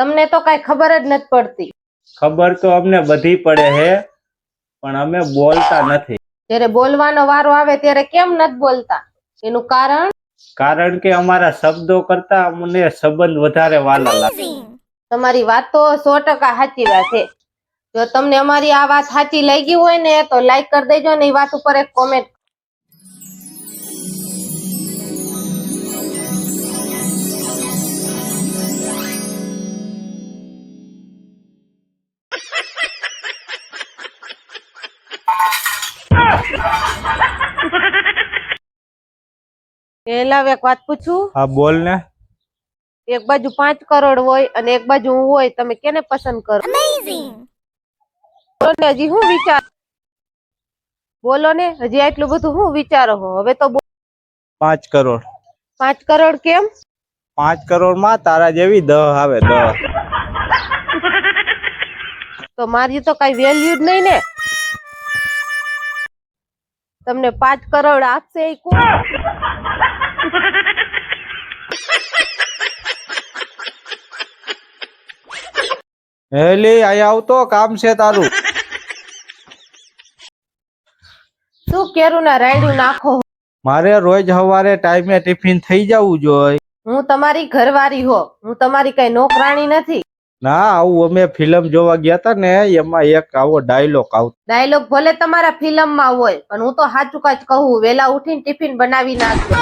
તમને તો કઈ ખબર જ નથી પડતી. ખબર તો અમને બધી પડે છે પણ અમે બોલતા નથી. જ્યારે બોલવાનો વારો આવે ત્યારે કેમ નથી બોલતા? એનું કારણ? કારણ કે અમારા શબ્દો કરતા અમને સંબંધ વધારે વાલા લાગે. તમારી વાત તો સો ટકા સાચી વાત છે. જો તમને અમારી આ વાત સાચી લાગી હોય ને તો લાઈક કરી દેજો ને એ વાત ઉપર એક કોમેન્ટ પેલા એક વાત પૂછું? હા બોલ ને. એક બાજુ પાંચ કરોડ હોય અને એક બાજુ હું હોય તમે કેને પસંદ કરો? બોલો ને હજી હું વિચાર બોલો ને હજી આટલું બધું હું વિચારો હવે તો પાંચ કરોડ. પાંચ કરોડ કેમ? પાંચ કરોડમાં તારા જેવી દહ આવે દહ. તો મારી તો કઈ વેલ્યુ જ નહીં ને. તમને પાંચ કરોડ આપશે હેલી અહીંયા આવતો કામ છે તારું. શું કેરું ના રાયડું નાખો? મારે રોજ સવારે ટાઈમે ટિફિન થઈ જવું જોઈએ હું તમારી ઘરવાળી હો. હું તમારી કઈ નોકરાણી નથી. ના આવું અમે ફિલ્મ જોવા ગયા હતા ને એમાં એક આવો ડાયલોગ આવતો. ડાયલોગ ભલે તમારા ફિલ્મમાં હોય પણ હું તો સાચું કાચ કહું. વેલા ઉઠીને ટિફિન બનાવી નાખજો